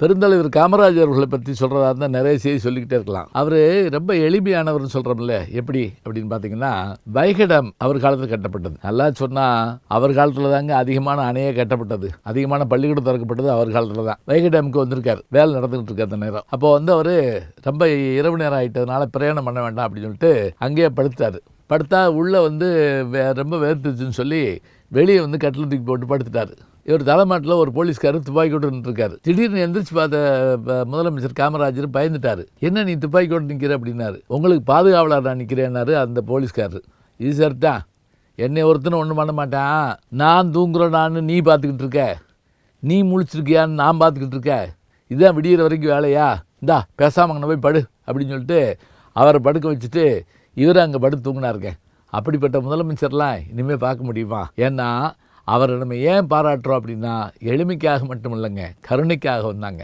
பெருந்தலைவர் காமராஜர் அவர்களை பற்றி சொல்கிறதா இருந்தால் நிறைய செய்தி சொல்லிக்கிட்டே இருக்கலாம். அவர் ரொம்ப எளிமையானவர்னு சொல்கிறோம்ல எப்படி? அப்படின்னு பார்த்தீங்கன்னா வைகடம் அவர் காலத்தில் கட்டப்பட்டது. நல்லா சொன்னால் அவர் காலத்தில் தாங்க அதிகமான அணையே கட்டப்பட்டது. அதிகமான பள்ளிக்கூடம் திறக்கப்பட்டது அவர் காலத்தில் தான். வைகடமுக்கு வந்திருக்காரு. வேலை நடந்துகிட்டு இருக்க அந்த நேரம். அப்போ வந்து அவர் ரொம்ப இரவு நேரம் ஆகிட்டதுனால பிரயாணம் பண்ண வேண்டாம் அப்படின்னு சொல்லிட்டு அங்கேயே படுத்தார் படுத்தா உள்ளே வந்து வே- ரொம்ப வேர்த்துச்சுன்னு சொல்லி வெளியே வந்து கட்டில் தூக்கி போட்டு படுத்துட்டாரு. இவர் தலைமாட்டில் ஒரு போலீஸ்காரர் துப்பாக்கி கொண்டு நின்றுருக்காரு. திடீர்னு எந்திரிச்சு பார்த்த முதலமைச்சர் காமராஜர் பயந்துட்டாரு. என்ன நீ துப்பாக்கி கொண்டு நிற்கிற அப்படின்னாரு. உங்களுக்கு பாதுகாவலர் நான் நிற்கிறேன்னாரு அந்த போலீஸ்காரர். இது சரிதான் என்னை ஒருத்தனை ஒன்றும் பண்ண மாட்டான். நான் தூங்குறேனான்னு நீ பார்த்துக்கிட்டு இருக்க. நீ முழிச்சிருக்கியான்னு நான் பார்த்துக்கிட்டு இருக்க. இதுதான் விடியிற வரைக்கும் வேலையா? இந்தா பேசாம அங்கே போய் படு. அப்படின்னு சொல்லிட்டு அவரை படுக்க வச்சுட்டு இவர் அங்கே படுத்து தூங்கினாருங்க. அப்படிப்பட்ட முதலமைச்சர்லாம் இனிமேல் பார்க்க முடியுமா? ஏன்னா அவரை நம்ம ஏன் பாராட்டுறோம் அப்படின்னா எளிமைக்காக மட்டும் இல்லைங்க கருணைக்காக வந்தாங்க.